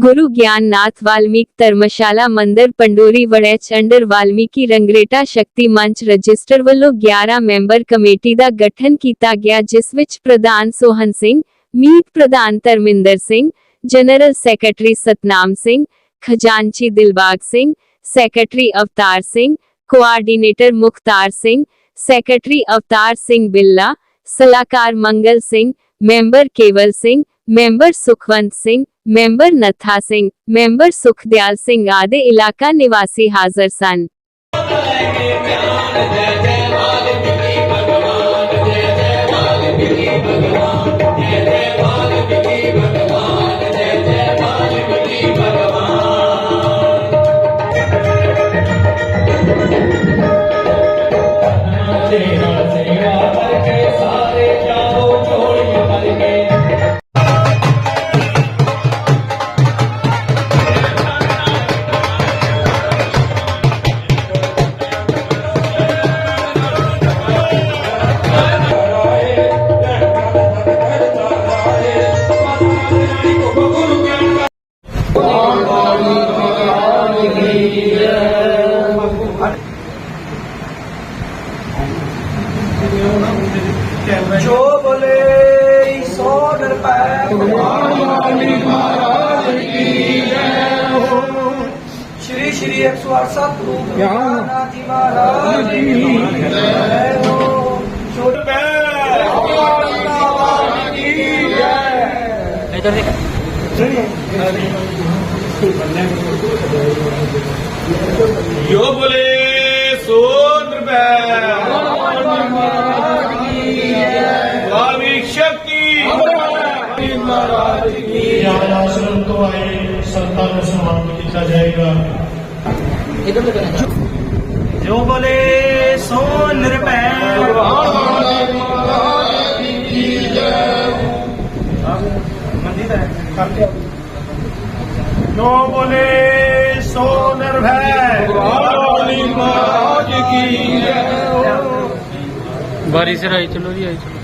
ਗੁਰੂ ਗਿਆਨਨਾਥ ਵਾਲਮੀਕ ਧਰਮਸ਼ਾਲਾ ਮੰਦਿਰ Pandori Waraich under Valmiki Rangreta Shakti Manch register ਵੱਲੋਂ 11 ਮੈਂਬਰ ਕਮੇਟੀ ਦਾ ਗਠਨ ਕੀਤਾ ਗਿਆ ਜਿਸ ਵਿੱਚ ਪ੍ਰਧਾਨ ਸੋਹਨ ਸਿੰਘ ਮੀਤ ਪ੍ਰਧਾਨ ਧਰਮਿੰਦਰ ਸਿੰਘ ਜਨਰਲ ਸੈਕਟਰੀ ਸਤਨਾਮ ਸਿੰਘ ਖਜ਼ਾਨਚੀ Dilbagh Singh secretary Avtar Singh coordinator Mukhtar Singh secretary Avtar Singh Billa ਸਲਾਹਕਾਰ Mangal Singh member Kewal Singh member Sukhwant Singh member Nattha Singh member Sukhdial Singh ਆਦਿ ਇਲਾਕਾ ਨਿਵਾਸੀ ਹਾਜ਼ਰ ਸਨ ਤੇਰਾ ਸੇਵਾ ਸ਼੍ਰੀ ਸ਼੍ਰੀ 108 ਸਤਿਗੁਰੂ ਗਿਆਨਨਾਥ ਜੀ ਮਹਾਰਾਜ ਕੀ ਜੈ ਹੋ ਛੋਟ ਪੈ ਭਗਵਾਨ ਵਾਲੀ ਕੀ ਜੈ ਇਧਰ ਦੇਖ ਜੋ ਬੋਲੇ जो बोले सो निर्भय। जो बोले सो निर्भय। बारिश आई चलो जी, आई चलो।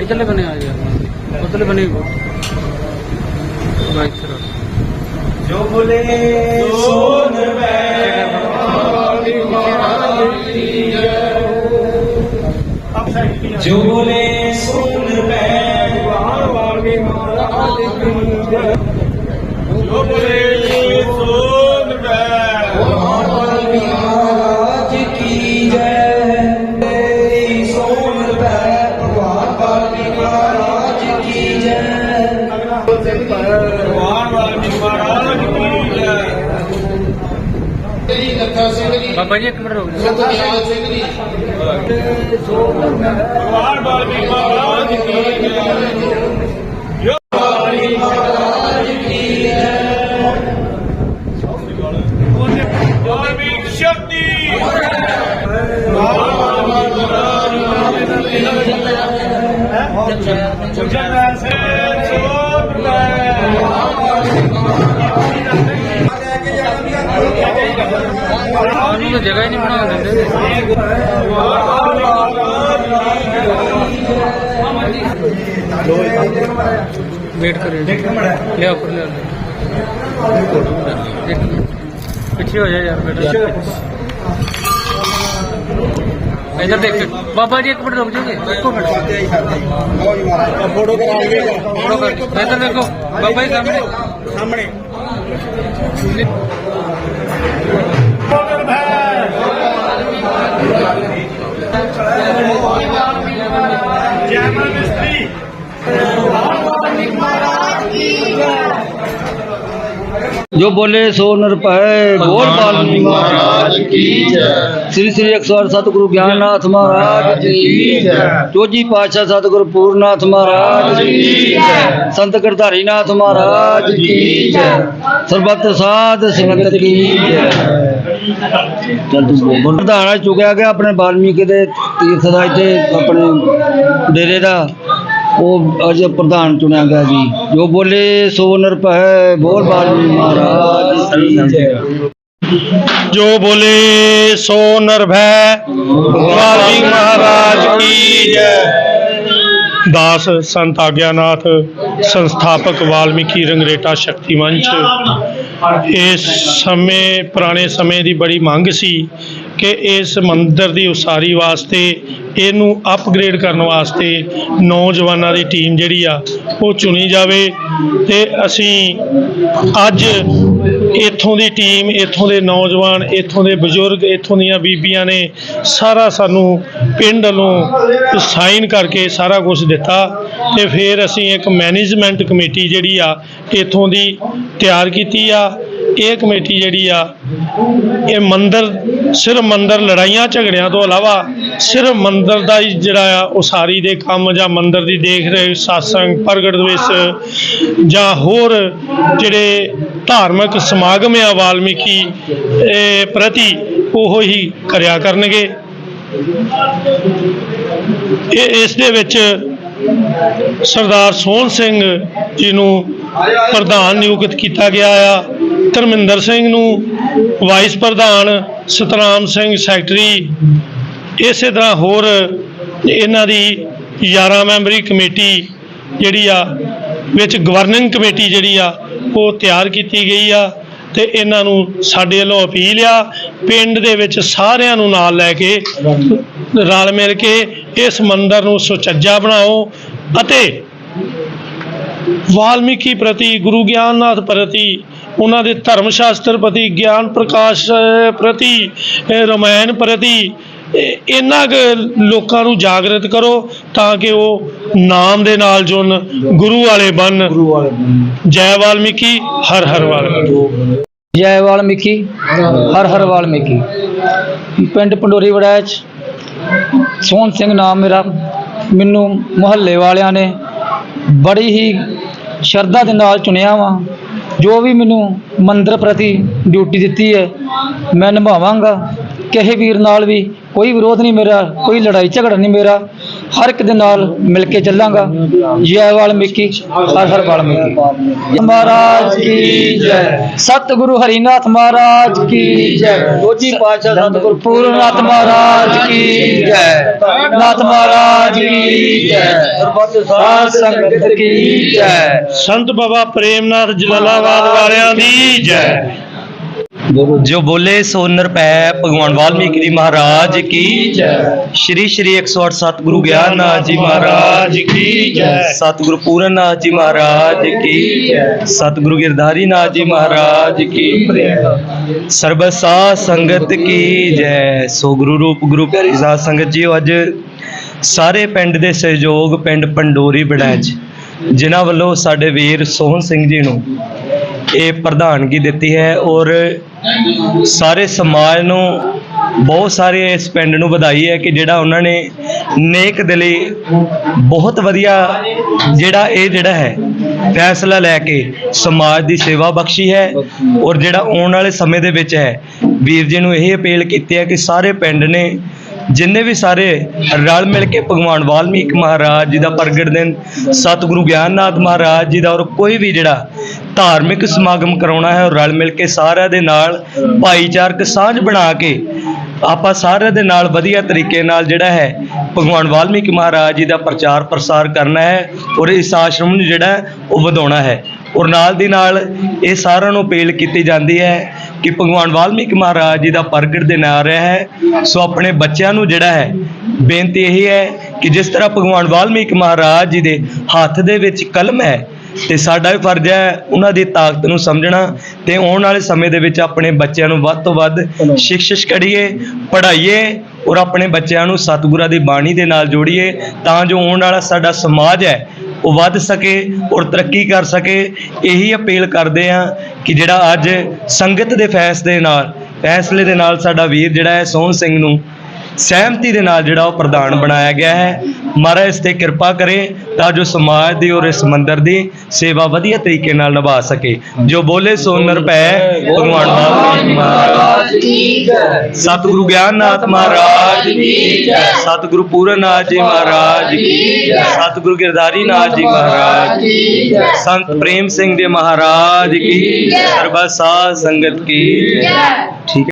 इतने बने, आ गया उतने बने। बाइक चलो रहो। ਜੋ ਬੋਲੇ ਸੋ ਨਿਰਭੈ ਵਾਲੀ ਮਹਾਰਾਜ ਸੁੱਖਾ ਸਿੰਘ ਜੀ ਬਾਬਾ ਜੀ ਇੱਕ ਮਿੰਟ ਰੁਕ ਜਾਓ। ਸੁਖਦਿਆਲ ਸਿੰਘ ਜੀ। ਭਗਵਾਨ ਬਾਲਮੀਕ ਬਾਬਾ ਜੀ ਜਗ੍ਹਾ ਹੀ ਨਹੀਂ ਬਣਾ ਦਿੰਦੇ। ਵੇਟ ਕਰੇ ਲਿਆ ਉੱਪਰ ਲਿਆ ਪਿੱਛੇ ਹੋ ਜਾ ਯਾਰ ਬੇਟਾ। ਇਧਰ ਦੇਖ। ਬਾਬਾ ਜੀ ਇੱਕ ਮਿੰਟ ਰੁਕ ਜਾਓਗੇ ਇੱਕ ਮਿੰਟ। ਫੋਟੋ ਕਰਾਂਗੇ ਫੋਟੋ ਕਰ। ਇਧਰ ਦੇਖੋ। ਬਾਬਾ ਜੀ ਸਾਹਮਣੇ। ਸਾਹਮਣੇ। Yeah. ਜੋ ਬੋਲੇ ਸੋ ਨਿਰਭੈ ਬੋਲ ਪਾਲਨੀ ਮਹਾਰਾਜ ਕੀ ਜੈ। ਸ੍ਰੀ ਸ੍ਰੀ ਅਕਸਰ ਸਤਿਗੁਰੂ ਗਿਆਨਨਾਥ ਮਹਾਰਾਜ ਕੀ ਜੈ। ਚੋਜੀ ਪਾਤਸ਼ਾਹ ਸਤਿਗੁਰੂ ਪੂਰਨਾਥ ਮਹਾਰਾਜ ਕੀ ਜੈ। ਸੰਤ ਕਰਤਾਰੀਨਾਥ ਮਹਾਰਾਜ ਕੀ ਜੈ। ਸਰਬੱਤ ਸਾਧ ਸੰਗਤ ਕੀ ਜੈ। ਚਲ ਤੂੰ ਬੋਲ। ਧਾਰਾ ਚੁਗਿਆ ਗਿਆ ਆਪਣੇ ਬਾਲਮੀਕ ਦੇ ਤੀਰਥ ਦਾ ਇੱਥੇ ਆਪਣੇ ਡੇਰੇ ਦਾ। ਉਹ ਅੱਜ ਪ੍ਰਧਾਨ ਚੁਣਿਆ ਗਿਆ ਜੀ। ਜੋ ਬੋਲੇ ਸੋ ਨਿਰਭੈ ਬੋਲ ਵਾਲਮੀਕੀ ਮਹਾਰਾਜ ਜੋ। ਬੋਲੇ ਸੋ ਨਿਰਭੈ ਵਾਲੀ ਮਹਾਰਾਜ ਕੀ ਜੈ। ਦਾਸ ਸੰਤ ਆਗਿਆਨਾਥ, ਸੰਸਥਾਪਕ ਵਾਲਮੀਕੀ ਰੰਗਰੇਟਾ ਸ਼ਕਤੀ ਮੰਚ। ਇਸ ਸਮੇਂ, ਪੁਰਾਣੇ ਸਮੇਂ ਦੀ ਬੜੀ ਮੰਗ ਸੀ ਕਿ ਇਸ ਮੰਦਿਰ ਦੀ ਉਸਾਰੀ ਵਾਸਤੇ, ਇਹਨੂੰ ਅਪਗ੍ਰੇਡ ਕਰਨ ਵਾਸਤੇ ਨੌਜਵਾਨਾਂ ਦੀ ਟੀਮ ਜਿਹੜੀ ਆ, ਉਹ ਚੁਣੀ ਜਾਵੇ ਤੇ ਅਸੀਂ ਅੱਜ ਇੱਥੋਂ ਦੀ ਟੀਮ ਇੱਥੋਂ ਦੇ ਨੌਜਵਾਨ, ਇੱਥੋਂ ਦੇ ਬਜ਼ੁਰਗ, ਇੱਥੋਂ ਦੀਆਂ ਬੀਬੀਆਂ ਨੇ ਸਾਰਾ ਸਾਨੂੰ ਪਿੰਡ ਵੱਲੋਂ ਸਾਈਨ ਕਰਕੇ ਸਾਰਾ ਕੁਝ ਦਿੱਤਾ ਤੇ ਫਿਰ ਅਸੀਂ ਇੱਕ ਮੈਨੇਜਮੈਂਟ ਕਮੇਟੀ ਜਿਹੜੀ ਆ, ਇੱਥੋਂ ਦੀ ਤਿਆਰ ਕੀਤੀ ਆ। ਇਹ ਕਮੇਟੀ ਜਿਹੜੀ ਆ, ਇਹ ਮੰਦਰ, ਸਿਰਫ ਮੰਦਰ ਲੜਾਈਆਂ, ਝਗੜਿਆਂ ਤੋਂ ਇਲਾਵਾ ਸਿਰਫ ਮੰਦਰ ਦਾ ਹੀ ਜਿਹੜਾ ਆ ਉਸਾਰੀ ਦੇ ਕੰਮ ਜਾਂ ਮੰਦਰ ਦੀ ਦੇਖ ਰੇਖ, satsang, ਪ੍ਰਗਟ ਦਿਵਸ ਜਾਂ ਹੋਰ ਜਿਹੜੇ ਧਾਰਮਿਕ ਸਮਾਗਮ ਆ ਵਾਲਮੀਕੀ ਪ੍ਰਤੀ ਉਹ ਹੀ ਕਰਿਆ ਕਰਨਗੇ। ਇਹ ਇਸ ਦੇ ਵਿੱਚ ਸਰਦਾਰ ਸੋਹਣ ਸਿੰਘ ਜੀ ਨੂੰ ਪ੍ਰਧਾਨ ਨਿਯੁਕਤ ਕੀਤਾ ਗਿਆ ਆ। ਧਰਮਿੰਦਰ ਸਿੰਘ ਨੂੰ ਵਾਈਸ ਪ੍ਰਧਾਨ ਸਤਨਾਮ ਸਿੰਘ ਸੈਕਟਰੀ ਇਸੇ ਤਰ੍ਹਾਂ ਹੋਰ ਇਹਨਾਂ ਦੀ 11 ਮੈਂਬਰੀ ਕਮੇਟੀ ਜਿਹੜੀ ਆ, ਵਿੱਚ ਗਵਰਨਿੰਗ ਕਮੇਟੀ ਜਿਹੜੀ ਆ, ਉਹ ਤਿਆਰ ਕੀਤੀ ਗਈ ਆ ਤੇ ਇਹਨਾਂ ਨੂੰ ਸਾਡੇ ਵੱਲੋਂ ਅਪੀਲ ਆ, ਪਿੰਡ ਦੇ ਵਿੱਚ ਸਾਰਿਆਂ ਨੂੰ ਨਾਲ ਲੈ ਕੇ ਰਲ ਮਿਲ ਕੇ ਇਸ ਮੰਦਰ ਨੂੰ ਸੁਚੱਜਾ ਬਣਾਓ ਅਤੇ ਵਾਲਮੀਕੀ ਪ੍ਰਤੀ ਗੁਰੂ ਗਿਆਨਨਾਥ ਪ੍ਰਤੀ ਉਹਨਾਂ ਦੇ ਧਰਮ ਸ਼ਾਸਤਰ ਪ੍ਰਤੀ ਗਿਆਨ ਪ੍ਰਕਾਸ਼ ਪ੍ਰਤੀ ਰਾਮਾਇਣ ਪ੍ਰਤੀ ਇਹ- ਇਹਨਾਂ ਕੁ ਲੋਕਾਂ ਨੂੰ ਜਾਗਰਤ ਕਰੋ ਤਾਂ ਕਿ ਉਹ ਨਾਮ ਦੇ ਨਾਲ ਜੁੜਨ ਗੁਰੂ ਵਾਲੇ ਬਣ ਜੈ ਵਾਲਮੀਕੀ ਹਰ ਹਰ ਵਾਲਮੀਕੀ। ਜੈ ਵਾਲਮੀਕੀ ਹਰ ਹਰ ਵਾਲਮੀਕੀ। ਪਿੰਡ ਪੰਡੋਰੀ ਵੜੈਚ ਸੋਹਣ ਸਿੰਘ ਨਾਮ ਮੇਰਾ ਮੈਨੂੰ ਮੁਹੱਲੇ ਵਾਲਿਆਂ ਨੇ ਬੜੀ ਹੀ ਸ਼ਰਧਾ ਦੇ ਨਾਲ ਚੁਣਿਆ ਵਾ। ਜੋ ਵੀ ਮੈਨੂੰ ਮੰਦਰ ਪ੍ਰਤੀ ਡਿਊਟੀ ਦਿੱਤੀ ਹੈ ਮੈਂ ਨਿਭਾਵਾਂਗਾ। ਕਿਸੇ ਵੀਰ ਨਾਲ ਵੀ ਕੋਈ ਵਿਰੋਧ ਨਹੀਂ ਮੇਰਾ ਕੋਈ ਲੜਾਈ ਝਗੜਾ ਨਹੀਂ ਮੇਰਾ। ਹਰ ਇੱਕ ਦੇ ਨਾਲ ਮਿਲ ਕੇ ਚੱਲਾਂਗਾ। ਜੈ ਵਾਲਮੀਕੀ ਹਰ ਹਰ ਵਾਲਮੀਕੀ। ਮਹਾਰਾਜ ਕੀ ਜੈ। ਸਤਿਗੁਰੂ ਹਰੀਨਾਥ ਮਹਾਰਾਜ ਕੀ ਜੈ। ਦੋਜੀ ਪਾਤਸ਼ਾਹ ਸਤਿਗੁਰੂ। ਪੂਰਨਾਥ ਮਹਾਰਾਜ ਕੀ ਜੈ। ਨਾਥ ਮਹਾਰਾਜ ਕੀ ਜੈ। ਸਰਬੱਤ ਸਾਧ ਸੰਗਤ ਕੀ ਜੈ। ਸੰਤ ਬਾਬਾ ਪ੍ਰੇਮਨਾਥ ਜਲਾਲਾਬਾਦ ਵਾਲਿਆਂ ਦੀ ਜੈ। ਜੋ ਬੋਲੇ ਸੋ ਪੈ ਭਗਵਾਨ ਵਾਲਮੀਕ ਜੀ ਮਹਾਰਾਜ ਕੀ ਜੈ। ਸ਼੍ਰੀ ਸ਼੍ਰੀ 108 ਸਤਿਗੁਰੂ ਗਿਆਨਨਾਥ ਜੀ ਮਹਾਰਾਜ ਕੀ ਜੈ। ਸਤਿਗੁਰੂ ਪੂਰਨਨਾਥ ਜੀ ਮਹਾਰਾਜ ਕੀ ਜੈ। ਸਤਿਗੁਰੂ ਗਿਰਧਾਰੀਨਾਥ ਜੀ ਮਹਾਰਾਜ ਕੀ ਸਰਬ ਸਾਧ ਸੰਗਤ ਕੀ ਜੈ। ਸੋ ਗੁਰੂ ਰੂਪ, ਗੁਰੂ ਪਿਆਰੀ ਸਾਧ ਸੰਗਤ ਜੀ ਅੱਜ ਸਾਰੇ ਪਿੰਡ ਦੇ ਸਹਿਯੋਗ ਪਿੰਡ ਪੰਡੋਰੀ ਬੜੈਚ ਜਿਨ੍ਹਾਂ ਵੱਲੋਂ ਸਾਡੇ ਵੀਰ ਸੋਹਣ ਸਿੰਘ ਜੀ ਨੂੰ ਇਹ ਪ੍ਰਧਾਨਗੀ ਦਿੱਤੀ ਹੈ ਔਰ ਸਾਰੇ ਸਮਾਜ ਨੂੰ ਬਹੁਤ ਸਾਰੇ ਇਸ ਪਿੰਡ ਨੂੰ ਵਧਾਈ ਹੈ ਕਿ ਜਿਹੜਾ ਉਹਨਾਂ ਨੇ ਨੇਕ ਦਿਲੀ ਬਹੁਤ ਵਧੀਆ ਜਿਹੜਾ ਇਹ ਜਿਹੜਾ ਹੈ ਫੈਸਲਾ ਲੈ ਕੇ ਸਮਾਜ ਦੀ ਸੇਵਾ ਬਖਸ਼ੀ ਹੈ ਔਰ ਜਿਹੜਾ ਆਉਣ ਵਾਲੇ ਸਮੇਂ ਦੇ ਵਿੱਚ ਹੈ, ਵੀਰ ਜੀ ਨੂੰ ਇਹ ਅਪੀਲ ਕੀਤੀ ਹੈ ਕਿ ਸਾਰੇ ਪਿੰਡ ਨੇ ਜਿੰਨੇ ਵੀ ਸਾਰੇ ਰਲ ਮਿਲ ਕੇ ਭਗਵਾਨ ਵਾਲਮੀਕ ਮਹਾਰਾਜ ਜੀ ਦਾ ਪ੍ਰਗਟ ਦਿਨ, ਸਤਿਗੁਰੂ ਗਿਆਨਨਾਥ ਮਹਾਰਾਜ ਜੀ ਦਾ ਔਰ ਕੋਈ ਵੀ ਜਿਹੜਾ ਧਾਰਮਿਕ ਸਮਾਗਮ ਕਰਾਉਣਾ ਹੈ ਔਰ ਰਲ ਮਿਲ ਕੇ ਸਾਰਿਆਂ ਦੇ ਨਾਲ ਭਾਈਚਾਰਕ ਸਾਂਝ ਬਣਾ ਕੇ ਆਪਾਂ ਸਾਰਿਆਂ ਦੇ ਨਾਲ ਵਧੀਆ ਤਰੀਕੇ ਨਾਲ ਜਿਹੜਾ ਹੈ ਭਗਵਾਨ ਵਾਲਮੀਕ ਮਹਾਰਾਜ ਜੀ ਦਾ ਪ੍ਰਚਾਰ ਪ੍ਰਸਾਰ ਕਰਨਾ ਹੈ ਔਰ ਇਸ ਆਸ਼ਰਮ ਨੂੰ ਜਿਹੜਾ ਉਹ ਵਧਾਉਣਾ ਹੈ ਔਰ ਨਾਲ ਦੀ ਨਾਲ ਇਹ ਸਾਰਿਆਂ ਨੂੰ ਅਪੀਲ ਕੀਤੀ ਜਾਂਦੀ ਹੈ ਕਿ ਭਗਵਾਨ ਵਾਲਮੀਕ ਮਹਾਰਾਜ ਜੀ ਦਾ ਪ੍ਰਗਟ ਦਿਨ ਆ ਰਿਹਾ ਹੈ, ਸੋ ਆਪਣੇ ਬੱਚਿਆਂ ਨੂੰ ਜਿਹੜਾ ਹੈ ਬੇਨਤੀ ਇਹ ਹੈ ਕਿ ਜਿਸ ਤਰ੍ਹਾਂ ਭਗਵਾਨ ਵਾਲਮੀਕ ਮਹਾਰਾਜ ਜੀ ਦੇ ਹੱਥ ਦੇ ਵਿੱਚ ਕਲਮ ਹੈ ਤੇ ਸਾਡਾ ਵੀ ਫਰਜ਼ ਹੈ ਉਹਨਾਂ ਦੀ ਤਾਕਤ ਨੂੰ ਸਮਝਣਾ ਤੇ ਆਉਣ ਵਾਲੇ ਸਮੇਂ ਦੇ ਵਿੱਚ ਆਪਣੇ ਬੱਚਿਆਂ ਨੂੰ ਵੱਧ ਤੋਂ ਵੱਧ ਸਿੱਖਿਸ਼ ਕਰੀਏ ਪੜ੍ਹਾਈਏ ਔਰ ਆਪਣੇ ਬੱਚਿਆਂ ਨੂੰ ਸਤਿਗੁਰਾਂ ਦੀ ਬਾਣੀ ਦੇ ਨਾਲ ਜੋੜੀਏ ਤਾਂ ਜੋ ਆਉਣ ਵਾਲਾ ਸਾਡਾ ਸਮਾਜ ਹੈ ਉਹ ਵੱਧ ਸਕੇ ਔਰ ਤਰੱਕੀ ਕਰ ਸਕੇ। ਇਹੀ ਅਪੀਲ ਕਰਦੇ ਆ ਕਿ ਜਿਹੜਾ ਅੱਜ ਸੰਗਤ ਦੇ ਫੈਸਲੇ ਨਾਲ ਫੈਸਲੇ ਦੇ ਨਾਲ ਸਾਡਾ ਵੀਰ ਜਿਹੜਾ ਹੈ ਸੋਹਣ ਸਿੰਘ ਨੂੰ ਸਹਿਮਤੀ ਦੇ ਨਾਲ ਜਿਹੜਾ ਉਹ ਪ੍ਰਧਾਨ ਬਣਾਇਆ ਗਿਆ ਹੈ। ਮਹਾਰਾਜ ਇਸ ਤੇ ਕਿਰਪਾ ਕਰੇ ਤਾਂ ਜੋ ਸਮਾਜ ਦੀ ਔਰ ਇਸ ਮੰਦਰ ਦੀ ਸੇਵਾ ਵਧੀਆ ਤਰੀਕੇ ਨਾਲ ਨਿਭਾ ਸਕੇ। ਜੋ ਬੋਲੇ ਸੋ ਨਰਪੈ ਭਗਵਾਨ ਵਾਲਮੀਕ ਮਹਾਰਾਜ ਕੀ ਜੈ। ਸਤਿਗੁਰੂ ਗਿਆਨਨਾਥ ਮਹਾਰਾਜ ਕੀ ਜੈ। ਸਤਿਗੁਰੂ ਪੂਰਨਨਾਥ ਜੀ ਮਹਾਰਾਜ ਕੀ ਜੈ। ਸਤਿਗੁਰੂ ਗਿਰਧਾਰੀ ਨਾਥ ਜੀ ਮਹਾਰਾਜ ਕੀ ਜੈ। ਸੰਤ ਪ੍ਰੇਮ ਸਿੰਘ ਜੀ ਮਹਾਰਾਜ ਕੀ ਜੈ। ਸਰਬਤ ਸਾਧ ਸੰਗਤ ਕੀ ਜੈ। ਠੀਕ ਹੈ।